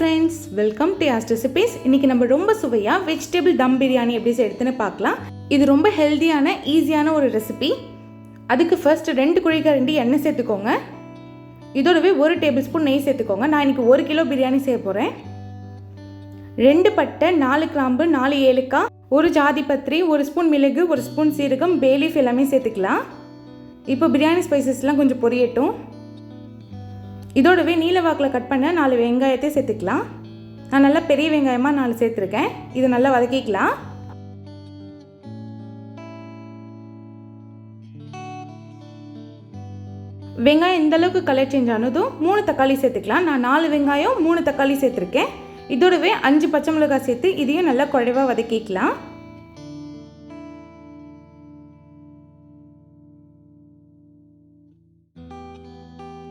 Friends welcome to ஆஸ்ட் recipes இன்றைக்கி நம்ம ரொம்ப சுவையாக வெஜிடபிள் தம் பிரியாணி எப்படி செய்யறதுன்னு பார்க்கலாம். இது ரொம்ப ஹெல்த்தியான ஈஸியான ஒரு ரெசிபி அதுக்கு ஃபர்ஸ்ட் ரெண்டு குழிக்கரண்டி எண்ணெய் சேர்த்துக்கோங்க. இதோடவே ஒரு டேபிள் ஸ்பூன் நெய் சேர்த்துக்கோங்க. நான் இன்றைக்கி ஒரு கிலோ பிரியாணி செய்ய போகிறேன் ரெண்டு பட்டை நாலு கிராம்பு நாலு ஏலக்காய் ஒரு ஜாதி பத்திரி ஒரு ஸ்பூன் மிளகு ஒரு ஸ்பூன் சீரகம் பேலீஃப் எல்லாமே சேர்த்துக்கலாம். இப்போ பிரியாணி ஸ்பைசஸ்லாம் கொஞ்சம் பொரியட்டும். இதோடவே நீல வாக்கில் கட் பண்ண நாலு வெங்காயத்தை சேர்த்துக்கலாம். நான் நல்லா பெரிய வெங்காயமாக நாலு சேர்த்துருக்கேன். இதை நல்லா வதக்கிக்கலாம். வெங்காயம் இந்த அளவுக்கு கலர் சேஞ்ச் ஆனதும் மூணு தக்காளி சேர்த்துக்கலாம். நான் நாலு வெங்காயம் மூணு தக்காளி சேர்த்துருக்கேன். இதோடவே அஞ்சு பச்சை மிளகாய் சேர்த்து இதையும் நல்லா குறைவாக வதக்கிக்கலாம்.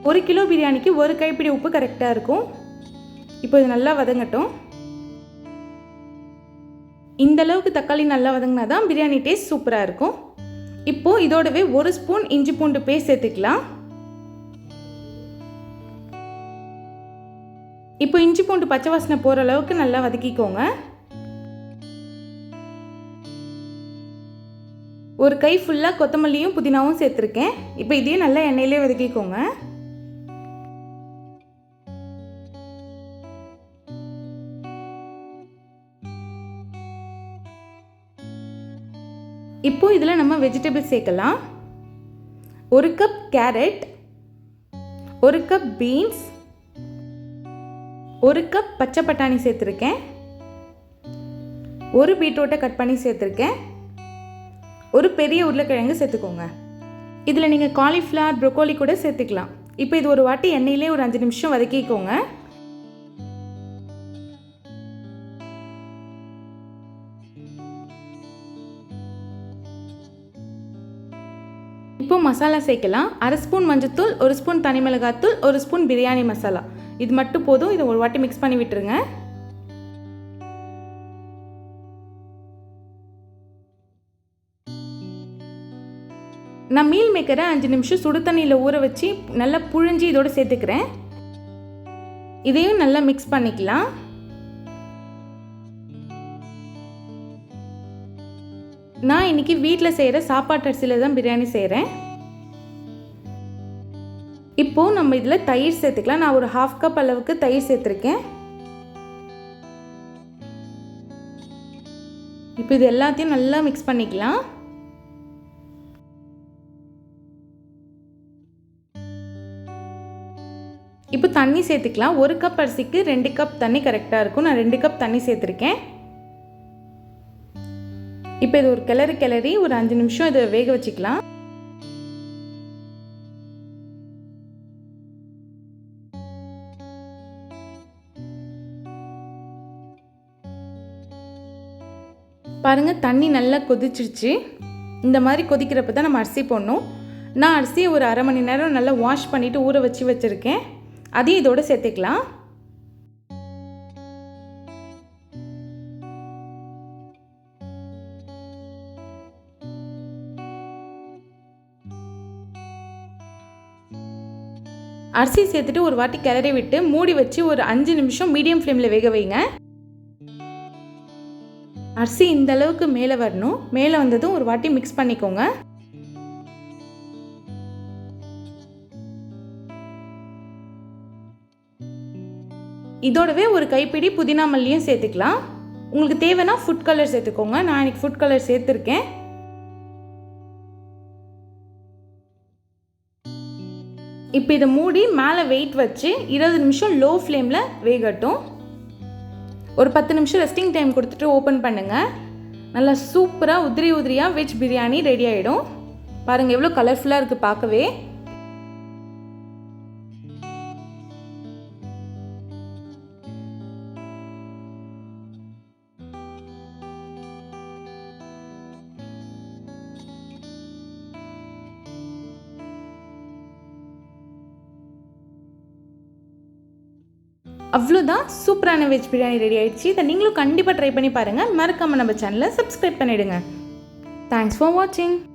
ஒரு கிலோ பிரியாணிக்கு ஒரு கைப்பிடி உப்பு கரெக்டாக இருக்கும். இப்போ இது நல்லா வதங்கட்டும். இந்த அளவுக்கு தக்காளி நல்லா வதங்கினா தான் பிரியாணி டேஸ்ட் சூப்பராக இருக்கும். இப்போது இதோடவே ஒரு ஸ்பூன் இஞ்சி பூண்டு பேஸ்ட் சேர்த்துக்கலாம். இப்போ இஞ்சி பூண்டு பச்சை வாசனை போகிற அளவுக்கு நல்லா வதக்கிக்கோங்க. ஒரு கை ஃபுல்லாக கொத்தமல்லியும் புதினாவும் சேர்த்துருக்கேன். இப்போ இதையும் நல்லா எண்ணெயிலே வதக்கிக்கோங்க. இப்போது இதில் நம்ம வெஜிடபிள்ஸ் சேர்க்கலாம். ஒரு கப் கேரட் ஒரு கப் பீன்ஸ் ஒரு கப் பச்சை பட்டாணி சேர்த்துருக்கேன். ஒரு பீட்ரூட்டை கட் பண்ணி சேர்த்துருக்கேன். ஒரு பெரிய உருளைக்கிழங்கு சேர்த்துக்கோங்க. இதில் நீங்கள் காலிஃப்ளவர் ப்ரொக்கோலி கூட சேர்த்துக்கலாம். இப்போ இது ஒரு வாட்டி எண்ணெயிலே ஒரு அஞ்சு நிமிஷம் வதக்கிக்கோங்க. இப்போ மசாலா சேர்க்கலாம். அரை ஸ்பூன் மஞ்சத்தூள் ஒரு ஸ்பூன் தனி மிளகாத்தூள் ஒரு ஸ்பூன் பிரியாணி மசாலா. இது மட்டும் போதும். இதை ஒரு வாட்டி மிக்ஸ் பண்ணி விட்டுருங்க. நான் மீல் மேக்கரை அஞ்சு நிமிஷம் சுடு தண்ணியில் ஊற வச்சு நல்லா புழிஞ்சு இதோடு சேர்த்துக்கிறேன். இதையும் நல்லா மிக்ஸ் பண்ணிக்கலாம். நான் இன்னைக்கு வீட்டில் செய்கிற சாப்பாட்டு அரிசியில் தான் பிரியாணி செய்கிறேன் இப்போது நம்ம இதில் தயிர் சேர்த்துக்கலாம். நான் ஒரு ஹாஃப் கப் அளவுக்கு தயிர் சேர்த்துருக்கேன். இப்போ இது எல்லாத்தையும் நல்லா மிக்ஸ் பண்ணிக்கலாம். இப்போ தண்ணி சேர்த்துக்கலாம். ஒரு கப் அரிசிக்கு ரெண்டு கப் தண்ணி கரெக்டாக இருக்கும். நான் ரெண்டு கப் தண்ணி சேர்த்துருக்கேன். இப்போ இது ஒரு கிளறி கிளறி ஒரு அஞ்சு நிமிஷம் இதை வேக வச்சுக்கலாம். பாருங்கள் தண்ணி நல்லா கொதிச்சிருச்சு. இந்த மாதிரி கொதிக்கிறப்ப தான் நம்ம அரிசி போடணும். நான் அரிசியை ஒரு அரை மணி நேரம் நல்லா வாஷ் பண்ணிவிட்டு ஊற வச்சு வச்சுருக்கேன். அதையும் இதோடு சேர்த்துக்கலாம். அரிசி சேர்த்துட்டு ஒரு வாட்டி கிளறி விட்டு மூடி வச்சு ஒரு அஞ்சு நிமிஷம் மீடியம் ஃப்ளேமில் வேக வைங்க. அரிசி இந்த அளவுக்கு மேலே வரணும். மேலே வந்ததும் ஒரு வாட்டி மிக்ஸ் பண்ணிக்கோங்க. இதோடவே ஒரு கைப்பிடி புதினா மல்லியும் சேர்த்துக்கலாம். உங்களுக்கு தேவைன்னா ஃபுட் கலர் சேர்த்துக்கோங்க. நான் இன்னைக்கு ஃபுட் கலர் சேர்த்துருக்கேன். இப்போ இதை மூடி மேலே வெயிட் வச்சு இருபது நிமிஷம் லோ ஃப்ளேமில் வேகட்டும். ஒரு பத்து நிமிஷம் ரெஸ்டிங் டைம் கொடுத்துட்டு ஓப்பன் பண்ணுங்கள் நல்லா சூப்பராக உதிரி உதிரியாக வெஜ் பிரியாணி ரெடி ஆகிடும் பாருங்கள் எவ்வளோ கலர்ஃபுல்லாக இருக்குது பார்க்கவே. அவ்வளோதான். சூப்பரான வெஜ் பிரியாணி ரெடி ஆயிடுச்சு. இதை நீங்களும் கண்டிப்பாக ட்ரை பண்ணி பாருங்கள் மறக்காமல் நம்ம சேனலை சப்ஸ்கிரைப் பண்ணிவிடுங்க தேங்க்ஸ் ஃபார் வாட்சிங்